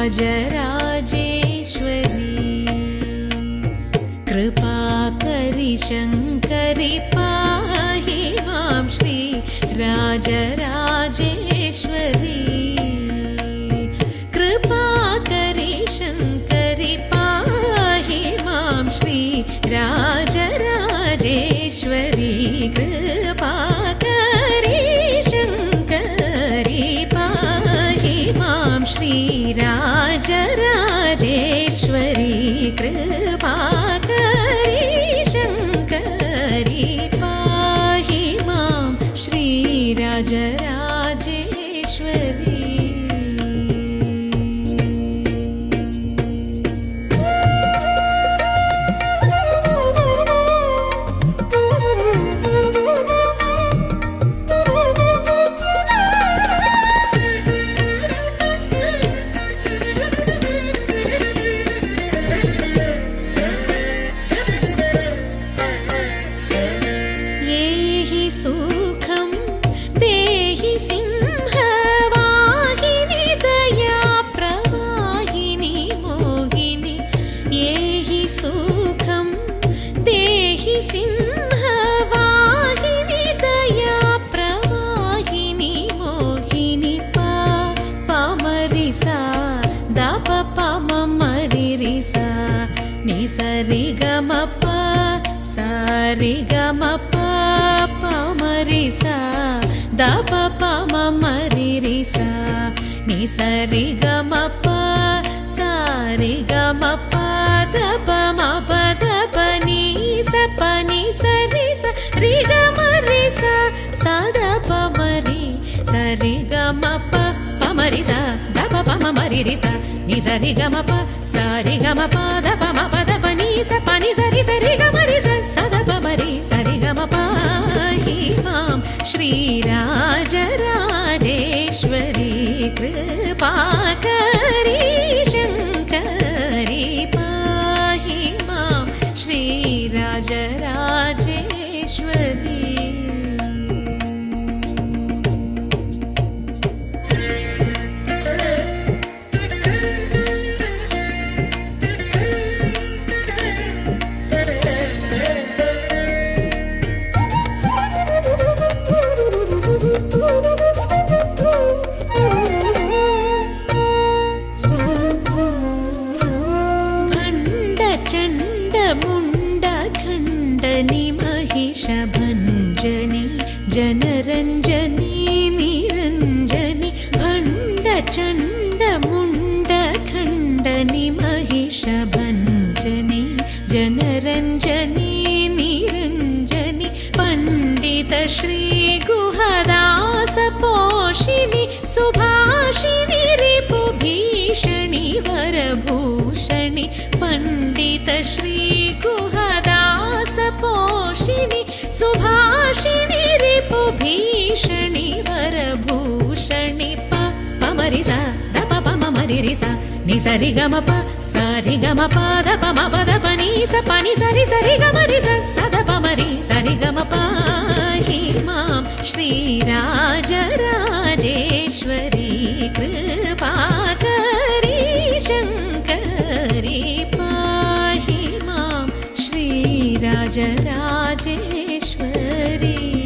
श्रीराजराजे शङ्करि पाहि मां श्रीराजराजेश्वरी कृपाकरि शङ्करि पाहि मां श्रीराजराजेश्वरी कृपाकरि शङ्करि पाहि मां श्रीराजराजेश्वरी हरी सुखं देहि सिंहवाहिनि दया प्रवाहिनि मोहिनि येहि सुखं देहि सिंहवाहिनि दया प्रवाहिनि मोहिनि पा पमरिसा दप पमरिरिसा निसरिगमप सारिगमप రిసా ద పప మరి రిసా. ని సరి గ మ ప సారి గ మ ద ప మ ప ద ప ని స ప ని సరి స రి గ మ రి స. సా ద ప మరి సరి గ మ ప ప మరి స. ద ప ప మ మరి రిసా. స ని సరి గ మ ప సారి గ మ ప. ద ప మ ప ద ప ని స ప ని స രാജരാജേശ്വരി കൃപാകരി ശങ്കരി പാഹി മാം ശ്രീരാജരാജേശ്വരി शभञ्जनि जनरञ्जनी निरञ्जनि भण्डचण्डमुण्डखण्डनि महिषभञ्जनि जनरञ्जनी निरञ्जनि पण्डितश्रीगुहदासपोषिणि सुभाषिणि रिपुभीषणि वरभूषणि पण्डितश्रीगुहदा रसपोषिणि सुभाषिणि रिपुभीषणि वरभूषणि प पमरि स दप पमरि स नि सरि गम प सरि गम प दप म प दप नि स प नि सरि सरि गम रि स स दप मरि सरि गम पाहि मां श्रीराजराजेश्वरी कृपा രാജരാജേശ്വരീ.